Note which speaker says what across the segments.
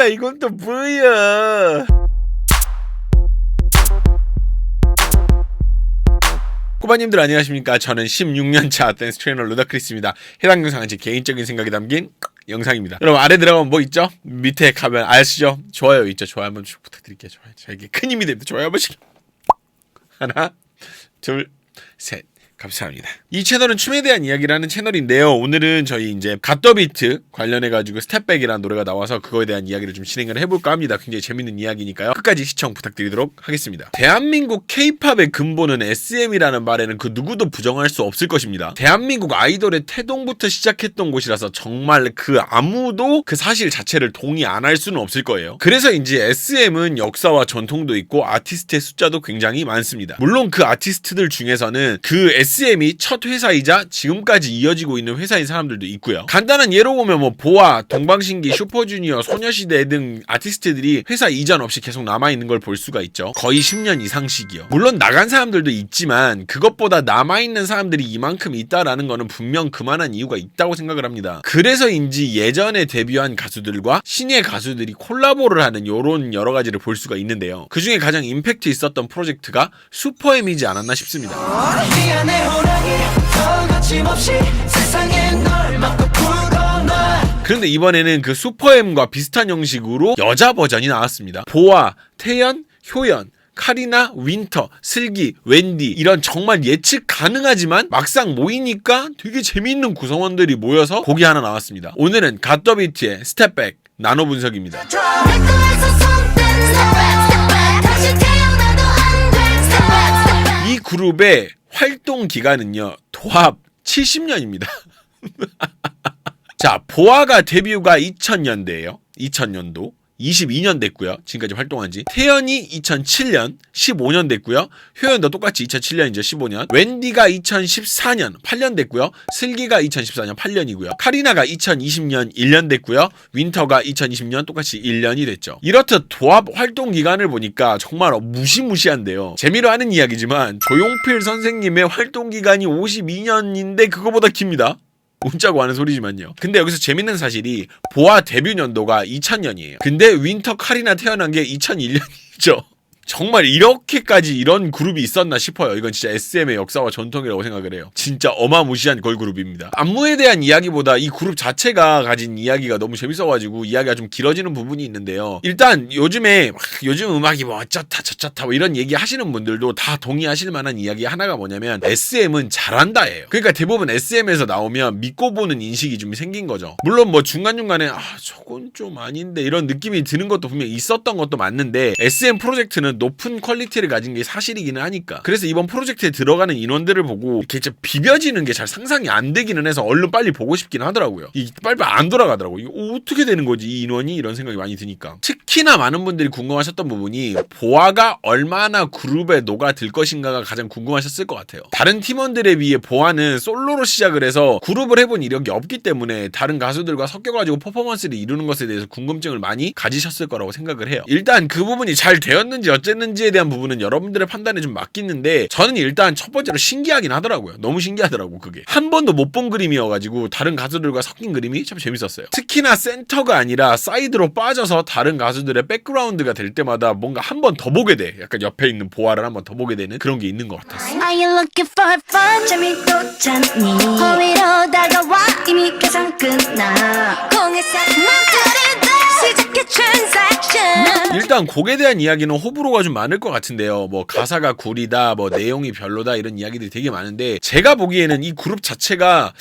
Speaker 1: 미쳤다 이건 또 뭐야? 꼬바님들 안녕하십니까? 저는 16년차 댄스 트레이너 루다크리스입니다. 해당 영상은 제 개인적인 생각이 담긴 영상입니다. 여러분 아래 들어가면 뭐 있죠? 밑에 가면 아시죠? 좋아요 있죠? 좋아요 한번 쭉 부탁드릴게요. 좋아요 저에게 큰 힘이 됩니다. 좋아요 한 번씩 하나 둘 셋 감사합니다. 이 채널은 춤에 대한 이야기라는 채널인데요. 오늘은 저희 이제 갓더비트 관련해가지고 스텝백이라는 노래가 나와서 그거에 대한 이야기를 좀 진행을 해볼까 합니다. 굉장히 재밌는 이야기니까요. 끝까지 시청 부탁드리도록 하겠습니다. 대한민국 케이팝의 근본은 SM이라는 말에는 그 누구도 부정할 수 없을 것입니다. 대한민국 아이돌의 태동부터 시작했던 곳이라서 정말 그 아무도 그 사실 자체를 동의 안 할 수는 없을 거예요. 그래서인지 SM은 역사와 전통도 있고 아티스트의 숫자도 굉장히 많습니다. 물론 그 아티스트들 중에서는 그 SM이 첫 회사이자 지금까지 이어지고 있는 회사인 사람들도 있고요. 간단한 예로 보면 뭐 보아, 동방신기, 슈퍼주니어, 소녀시대 등 아티스트들이 회사 이전 없이 계속 남아 있는 걸 볼 수가 있죠. 거의 10년 이상씩이요. 물론 나간 사람들도 있지만 그것보다 남아 있는 사람들이 이만큼 있다라는 거는 분명 그만한 이유가 있다고 생각을 합니다. 그래서인지 예전에 데뷔한 가수들과 신예 가수들이 콜라보를 하는 요런 여러 가지를 볼 수가 있는데요. 그 중에 가장 임팩트 있었던 프로젝트가 슈퍼엠이지 않았나 싶습니다.
Speaker 2: 더 거침없이 세상에 널 막고 풀어놔
Speaker 1: 그런데 이번에는 그 슈퍼엠과 비슷한 형식으로 여자 버전이 나왔습니다. 보아, 태연, 효연, 카리나, 윈터, 슬기, 웬디 이런 정말 예측 가능하지만 막상 모이니까 되게 재미있는 구성원들이 모여서 곡이 하나 나왔습니다. 오늘은 갓더비트의 스텝백 나노 분석입니다. 이 그룹의 활동 기간은요 도합 70년입니다. 자 보아가 데뷔가 2000년대예요. 2000년도. 22년 됐고요. 지금까지 활동한 지. 태연이 2007년 15년 됐고요. 효연도 똑같이 2007년이죠. 15년. 웬디가 2014년 8년 됐고요. 슬기가 2014년 8년이고요. 카리나가 2020년 1년 됐고요. 윈터가 2020년 똑같이 1년이 됐죠. 이렇듯 도합 활동 기간을 보니까 정말 무시무시한데요. 재미로 하는 이야기지만 조용필 선생님의 활동 기간이 52년인데 그거보다 깁니다. 웃자고 하는 소리지만요. 근데 여기서 재밌는 사실이 보아 데뷔 년도가 2000년이에요. 근데 윈터 카리나 태어난 게 2001년이죠. 정말 이렇게까지 이런 그룹이 있었나 싶어요. 이건 진짜 SM의 역사와 전통이라고 생각을 해요. 진짜 어마무시한 걸그룹입니다. 안무에 대한 이야기보다 이 그룹 자체가 가진 이야기가 너무 재밌어가지고 이야기가 좀 길어지는 부분이 있는데요. 일단 요즘에 막 요즘 음악이 뭐 어쩌다 저쩌다 뭐 이런 얘기 하시는 분들도 다 동의하실 만한 이야기 하나가 뭐냐면 SM은 잘한다예요. 그러니까 대부분 SM에서 나오면 믿고 보는 인식이 좀 생긴 거죠. 물론 뭐 중간중간에 아 저건 좀 아닌데 이런 느낌이 드는 것도 분명히 있었던 것도 맞는데 SM 프로젝트는 높은 퀄리티를 가진 게 사실이기는 하니까 그래서 이번 프로젝트에 들어가는 인원들을 보고 이렇게 진짜 비벼지는 게 잘 상상이 안 되기는 해서 얼른 빨리 보고 싶긴 하더라고요. 이 빨리 안 돌아가더라고. 이거 어떻게 되는 거지 이 인원이 이런 생각이 많이 드니까 특히나 많은 분들이 궁금하셨던 부분이 보아가 얼마나 그룹에 녹아들 것인가가 가장 궁금하셨을 것 같아요. 다른 팀원들에 비해 보아는 솔로로 시작을 해서 그룹을 해본 이력이 없기 때문에 다른 가수들과 섞여가지고 퍼포먼스를 이루는 것에 대해서 궁금증을 많이 가지셨을 거라고 생각을 해요. 일단 그 부분이 잘 되었는지 어쨌 는지에 대한 부분은 여러분들의 판단에 좀 맡기는데 저는 일단 첫 번째로 신기하긴 하더라고요. 너무 신기하더라고 그게. 한 번도 못 본 그림이어가지고 다른 가수들과 섞인 그림이 참 재밌었어요. 특히나 센터가 아니라 사이드로 빠져서 다른 가수들의 백그라운드가 될 때마다 뭔가 한 번 더 보게 돼. 약간 옆에 있는 보아를 한 번 더 보게 되는 그런 게 있는 것 같았어.
Speaker 3: Are you looking for fun? 재미도 찾니? 허위로 다가와 이미 계산 끝나 공에서 막들
Speaker 1: 일단 곡에 대한 이야기는 호불호가 좀 많을 것 같은데요. 뭐 가사가 구리다, 뭐 내용이 별로다 이런 이야기들이 되게 많은데 제가 보기에는 이 그룹 자체가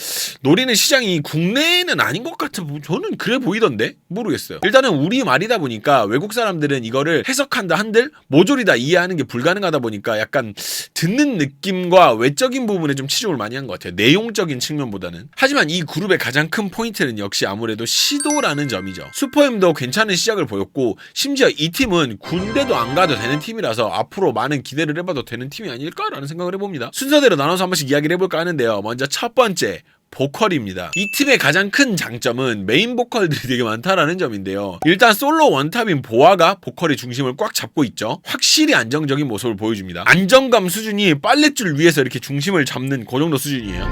Speaker 1: 노리는 시장이 국내는 아닌 것 같아. 뭐 저는 그래 보이던데 모르겠어요. 일단은 우리 말이다 보니까 외국 사람들은 이거를 해석한다 한들 모조리 다 이해하는 게 불가능하다 보니까 약간 듣는 느낌과 외적인 부분에 좀 치중을 많이 한 것 같아요. 내용적인 측면보다는. 하지만 이 그룹의 가장 큰 포인트는 역시 아무래도 시도라는 점이죠. 슈퍼엠도 괜찮 은 시작을 보였고 심지어 이 팀은 군대도 안 가도 되는 팀이라서 앞으로 많은 기대를 해봐도 되는 팀이 아닐까라는 생각을 해봅니다. 순서대로 나눠서 한 번씩 이야기를 해볼까 하는데요. 먼저 첫 번째 보컬입니다. 이 팀의 가장 큰 장점은 메인 보컬들이 되게 많다라는 점인데요. 일단 솔로 원탑인 보아가 보컬의 중심을 꽉 잡고 있죠. 확실히 안정적인 모습을 보여줍니다. 안정감 수준이 빨랫줄 위에서 이렇게 중심을 잡는 그 정도 수준이에요.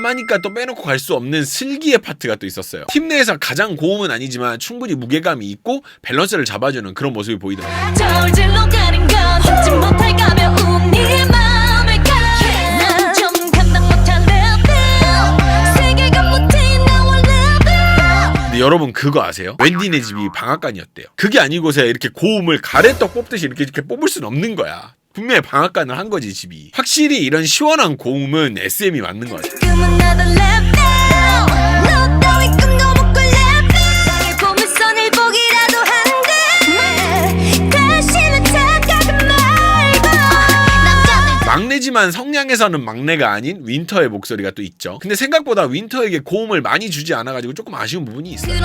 Speaker 1: 공감하니까 또 빼놓고 갈 수 없는 슬기의 파트가 또 있었어요. 팀 내에서 가장 고음은 아니지만 충분히 무게감이 있고 밸런스를 잡아주는 그런 모습이 보이더라고요.
Speaker 3: 저울질로 가는 건 잊지 못할 가벼움 네 마음을 가난좀 감당 못한 레벨 세계가 못해 나와 레벨
Speaker 1: 근데 여러분 그거 아세요? 웬디네 집이 방앗간이었대요. 그게 아니고서 이렇게 고음을 가래떡 뽑듯이 이렇게 이렇게 뽑을 수는 없는 거야. 분명히 방앗간을 한 거지 집이. 확실히 이런 시원한 고음은 SM이 맞는 거 같아. 막내지만 성량에서는 막내가 아닌 윈터의 목소리가 또 있죠. 근데 생각보다 윈터에게 고음을 많이 주지 않아가지고 조금 아쉬운 부분이 있어요.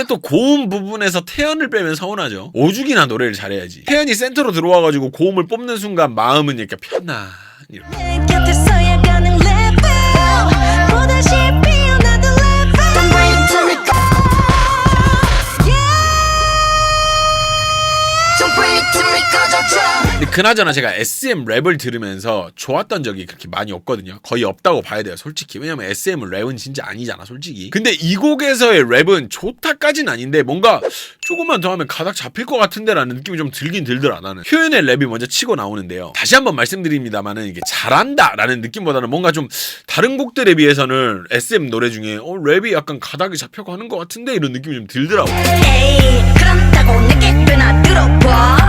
Speaker 1: 근데 또 고음 부분에서 태연을 빼면 서운하죠. 오죽이나 노래를 잘해야지. 태연이 센터로 들어와가지고 고음을 뽑는 순간 마음은 이렇게 편안. 이렇게. 그나저나 제가 SM 랩을 들으면서 좋았던 적이 그렇게 많이 없거든요. 거의 없다고 봐야 돼요, 솔직히. 왜냐면 SM 랩은 진짜 아니잖아, 솔직히. 근데 이 곡에서의 랩은 좋다까진 아닌데 뭔가 조금만 더 하면 가닥 잡힐 것 같은데라는 느낌이 좀 들긴 들더라, 나는. 표현의 랩이 먼저 치고 나오는데요. 다시 한번 말씀드립니다만은 이게 잘한다라는 느낌보다는 뭔가 좀 다른 곡들에 비해서는 SM 노래 중에 어, 랩이 약간 가닥이 잡혀고 하는 것 같은데 이런 느낌이 좀 들더라고요.
Speaker 3: 에이 그렇다고 내게 꽤나 들어봐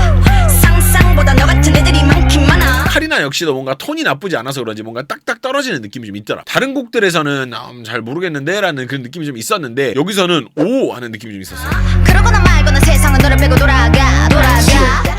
Speaker 3: 상상보다 너 같은 애들이 많긴 많아
Speaker 1: 카리나 역시도 뭔가 톤이 나쁘지 않아서 그런지 뭔가 딱딱 떨어지는 느낌이 좀 있더라. 다른 곡들에서는 아, 음, 잘 모르겠는데 라는 그런 느낌이 좀 있었는데 여기서는 오 하는 느낌이 좀 있었어요.
Speaker 3: 그러거나 말거나 세상은 너를 빼고 돌아가 돌아가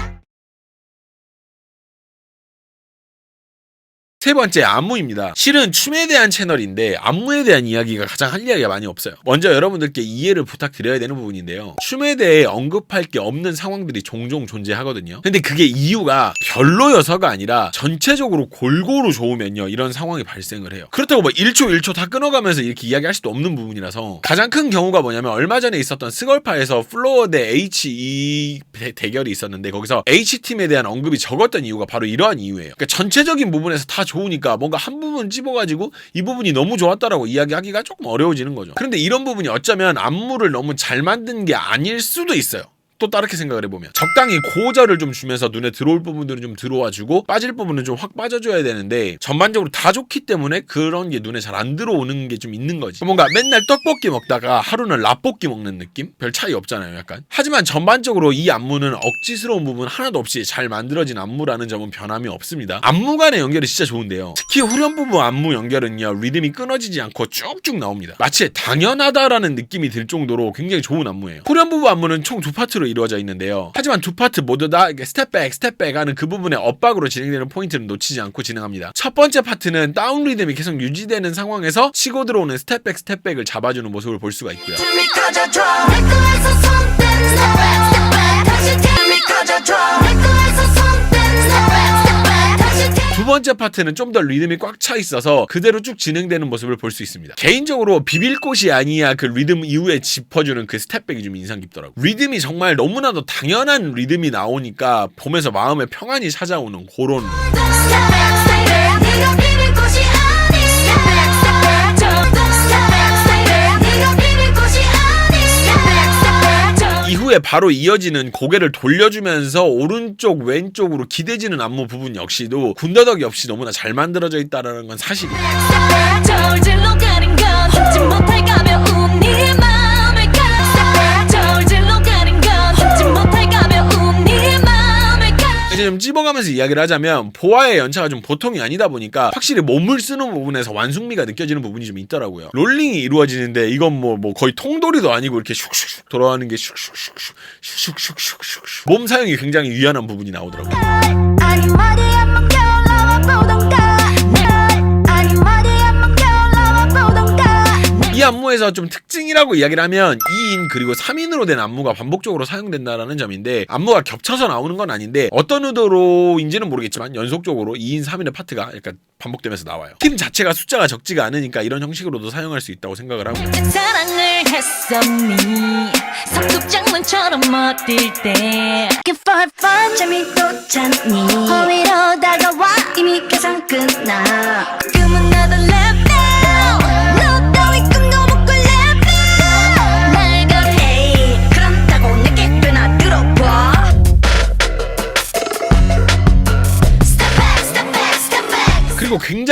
Speaker 1: 세 번째 안무입니다. 실은 춤에 대한 채널인데 안무에 대한 이야기가 가장 할 이야기가 많이 없어요. 먼저 여러분들께 이해를 부탁드려야 되는 부분인데요. 춤에 대해 언급할 게 없는 상황들이 종종 존재하거든요. 근데 그게 이유가 별로여서가 아니라 전체적으로 골고루 좋으면요 이런 상황이 발생을 해요. 그렇다고 뭐 1초 1초 다 끊어가면서 이렇게 이야기할 수도 없는 부분이라서 가장 큰 경우가 뭐냐면 얼마 전에 있었던 스걸파에서 플로어 대 H2 대- 대결이 있었는데 거기서 H팀에 대한 언급이 적었던 이유가 바로 이러한 이유예요. 그러니까 전체적인 부분에서 다 좋으니까 뭔가 한 부분 찝어가지고 이 부분이 너무 좋았다라고 이야기하기가 조금 어려워지는 거죠. 그런데 이런 부분이 어쩌면 안무를 너무 잘 만든 게 아닐 수도 있어요. 또 다르게 생각을 해보면 적당히 고절을 좀 주면서 눈에 들어올 부분들은 좀 들어와주고 빠질 부분은 좀 확 빠져줘야 되는데 전반적으로 다 좋기 때문에 그런 게 눈에 잘 안 들어오는 게 좀 있는 거지. 뭔가 맨날 떡볶이 먹다가 하루는 라볶이 먹는 느낌? 별 차이 없잖아요 약간. 하지만 전반적으로 이 안무는 억지스러운 부분 하나도 없이 잘 만들어진 안무라는 점은 변함이 없습니다. 안무 간의 연결이 진짜 좋은데요. 특히 후렴 부분 안무 연결은요 리듬이 끊어지지 않고 쭉쭉 나옵니다. 마치 당연하다라는 느낌이 들 정도로 굉장히 좋은 안무예요. 후렴 부분 안무는 총 두 파트로 이루어져 있는데요. 하지만 두 파트 모두 다 스텝백 스텝백 하는 그 부분에 엇박으로 진행되는 포인트를 놓치지 않고 진행합니다. 첫 번째 파트는 다운 리듬이 계속 유지되는 상황에서 치고 들어오는 스텝백 스텝백을 잡아주는 모습을 볼 수가 있고요 두 번째 파트는 좀 더 리듬이 꽉 차 있어서 그대로 쭉 진행되는 모습을 볼 수 있습니다. 개인적으로 비빌 곳이 아니야 그 리듬 이후에 짚어주는 그 스텝백이 좀 인상 깊더라고. 요 리듬이 정말 너무나도 당연한 리듬이 나오니까 보면서 마음의 평안이 찾아오는 그런 이후에 바로 이어지는 고개를 돌려주면서 오른쪽 왼쪽으로 기대지는 안무 부분 역시도 군더더기 없이 너무나 잘 만들어져 있다는 건 사실이에요. 이제 좀 찝어가면서 이야기를 하자면 보아의 연차가 좀 보통이 아니다 보니까 확실히 몸을 쓰는 부분에서 완숙미가 느껴지는 부분이 좀 있더라고요. 롤링이 이루어지는데 이건 뭐, 뭐 거의 통돌이도 아니고 이렇게 슉슉슉 돌아가는 게 슉슉슉슉 슉슉슉슉슉 몸 사용이 굉장히 유연한 부분이 나오더라고요. 이 안무에서 좀 특징이라고 이야기를 하면 2인 그리고 3인으로 된 안무가 반복적으로 사용된다라는 점인데 안무가 겹쳐서 나오는 건 아닌데 어떤 의도로인지는 모르겠지만 연속적으로 2인 3인의 파트가 약간 반복되면서 나와요. 팀 자체가 숫자가 적지가 않으니까 이런 형식으로도 사용할 수 있다고 생각을 하고요.
Speaker 3: 내 사랑을 했었니? 석급장난처럼 멋들 때? Looking for fun. 재미도 찾니? 호위로 다가와.
Speaker 1: 그리고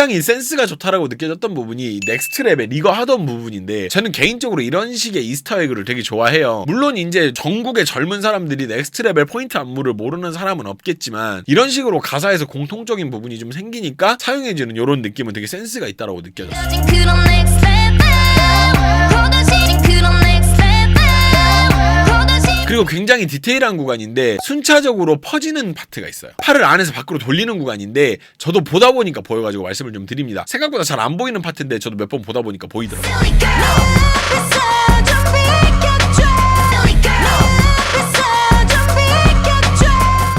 Speaker 1: 굉장히 센스가 좋다라고 느껴졌던 부분이 넥스트 랩에 이거 하던 부분인데 저는 개인적으로 이런 식의 이스터에그를 되게 좋아해요. 물론 이제 전국의 젊은 사람들이 넥스트 레벨 포인트 안무를 모르는 사람은 없겠지만 이런 식으로 가사에서 공통적인 부분이 좀 생기니까 사용해주는 이런 느낌은 되게 센스가 있다라고 느껴졌어요. 그리고 굉장히 디테일한 구간인데 순차적으로 퍼지는 파트가 있어요. 팔을 안에서 밖으로 돌리는 구간인데 저도 보다 보니까 보여가지고 말씀을 좀 드립니다. 생각보다 잘 안 보이는 파트인데 저도 몇 번 보다 보니까 보이더라고요.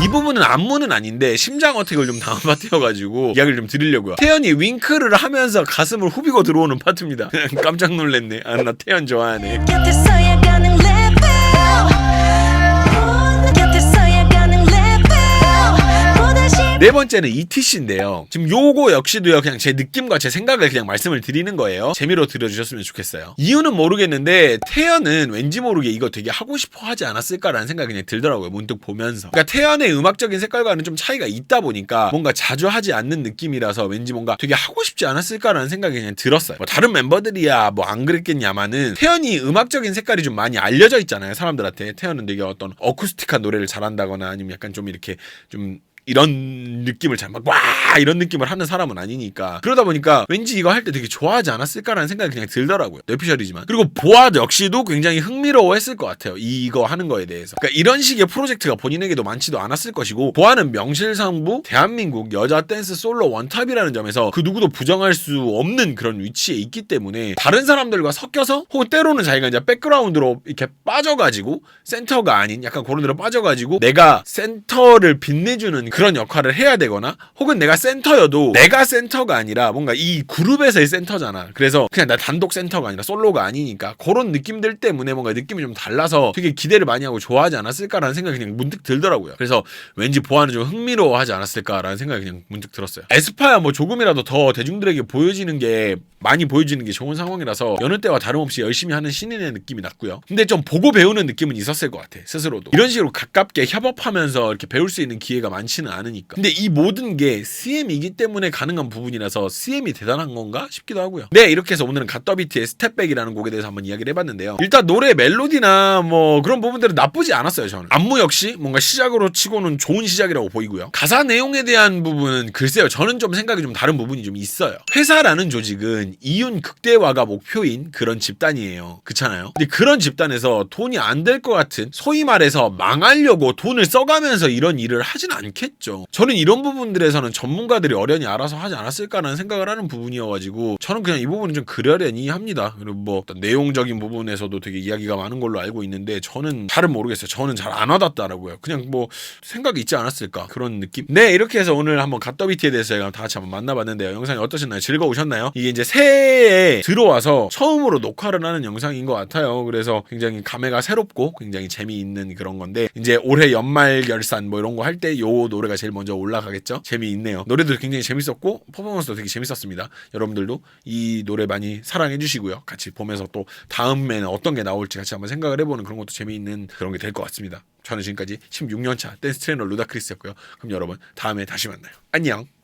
Speaker 1: 이 부분은 안무는 아닌데 심장 어택을 좀 당한 파트여가지고 이야기를 좀 드리려고요. 태연이 윙크를 하면서 가슴을 후비고 들어오는 파트입니다. 깜짝 놀랐네. 아, 나 태연 좋아하네. 네 번째는 ETC인데요. 지금 요거 역시도요, 그냥 제 느낌과 제 생각을 그냥 말씀을 드리는 거예요. 재미로 들어주셨으면 좋겠어요. 이유는 모르겠는데, 태연은 왠지 모르게 이거 되게 하고 싶어 하지 않았을까라는 생각이 그냥 들더라고요. 문득 보면서. 그러니까 태연의 음악적인 색깔과는 좀 차이가 있다 보니까 뭔가 자주 하지 않는 느낌이라서 왠지 뭔가 되게 하고 싶지 않았을까라는 생각이 그냥 들었어요. 뭐 다른 멤버들이야 뭐 안 그랬겠냐마는 태연이 음악적인 색깔이 좀 많이 알려져 있잖아요. 사람들한테. 태연은 되게 어떤 어쿠스틱한 노래를 잘한다거나 아니면 약간 좀 이렇게 좀 이런 느낌을 잘 막 와 이런 느낌을 하는 사람은 아니니까. 그러다 보니까 왠지 이거 할 때 되게 좋아하지 않았을까라는 생각이 그냥 들더라고요. 뇌피셜이지만. 그리고 보아 역시도 굉장히 흥미로워했을 것 같아요. 이거 하는 거에 대해서. 그러니까 이런 식의 프로젝트가 본인에게도 많지도 않았을 것이고 보아는 명실상부 대한민국 여자 댄스 솔로 원탑이라는 점에서 그 누구도 부정할 수 없는 그런 위치에 있기 때문에 다른 사람들과 섞여서 혹은 때로는 자기가 이제 백그라운드로 이렇게 빠져가지고 센터가 아닌 약간 그런 데로 빠져가지고 내가 센터를 빛내주는 그런 역할을 해야 되거나 혹은 내가 센터여도 내가 센터가 아니라 뭔가 이 그룹에서의 센터잖아. 그래서 그냥 나 단독 센터가 아니라 솔로가 아니니까 그런 느낌들 때문에 뭔가 느낌이 좀 달라서 되게 기대를 많이 하고 좋아하지 않았을까라는 생각이 그냥 문득 들더라고요. 그래서 왠지 보아는 좀 흥미로워하지 않았을까라는 생각이 그냥 문득 들었어요. 에스파야 뭐 조금이라도 더 대중들에게 보여지는 게 많이 보여지는 게 좋은 상황이라서 여느 때와 다름없이 열심히 하는 신인의 느낌이 났고요. 근데 좀 보고 배우는 느낌은 있었을 것 같아 스스로도 이런 식으로 가깝게 협업하면서 이렇게 배울 수 있는 기회가 많지 는 않으니까. 근데 이 모든 게 CM이기 때문에 가능한 부분이라서 CM이 대단한 건가 싶기도 하고요. 네 이렇게 해서 오늘은 갓더비트의 스텝백이라는 곡에 대해서 한번 이야기를 해봤는데요. 일단 노래 멜로디나 뭐 그런 부분들은 나쁘지 않았어요 저는. 안무 역시 뭔가 시작으로 치고는 좋은 시작이라고 보이고요. 가사 내용에 대한 부분은 글쎄요 저는 좀 생각이 좀 다른 부분이 좀 있어요. 회사라는 조직은 이윤 극대화가 목표인 그런 집단이에요. 그렇잖아요. 근데 그런 집단에서 돈이 안 될 것 같은 소위 말해서 망하려고 돈을 써가면서 이런 일을 하진 않겠죠. 저는 이런 부분들에서는 전문가들이 어련히 알아서 하지 않았을까라는 생각을 하는 부분이어가지고 저는 그냥 이 부분은 좀 그러려니 합니다. 그리고 뭐 어떤 내용적인 부분에서도 되게 이야기가 많은 걸로 알고 있는데 저는 잘은 모르겠어요. 저는 잘 안 와닿더라고요. 그냥 뭐 생각이 있지 않았을까 그런 느낌. 네 이렇게 해서 오늘 한번 갓더비티에 대해서 다 같이 한번 만나봤는데요. 영상이 어떠셨나요? 즐거우셨나요? 이게 이제 새해에 들어와서 처음으로 녹화를 하는 영상인 것 같아요. 그래서 굉장히 감회가 새롭고 굉장히 재미있는 그런 건데 이제 올해 연말 결산 뭐 이런 거 할 때 요 노래가 제일 먼저 올라가겠죠. 재미있네요. 노래도 굉장히 재밌었고 퍼포먼스도 되게 재밌었습니다. 여러분들도 이 노래 많이 사랑해 주시고요. 같이 보면서 또 다음에는 어떤 게 나올지 같이 한번 생각을 해보는 그런 것도 재미있는 그런 게 될 것 같습니다. 저는 지금까지 16년차 댄스 트레이너 루다크리스였고요. 그럼 여러분 다음에 다시 만나요. 안녕.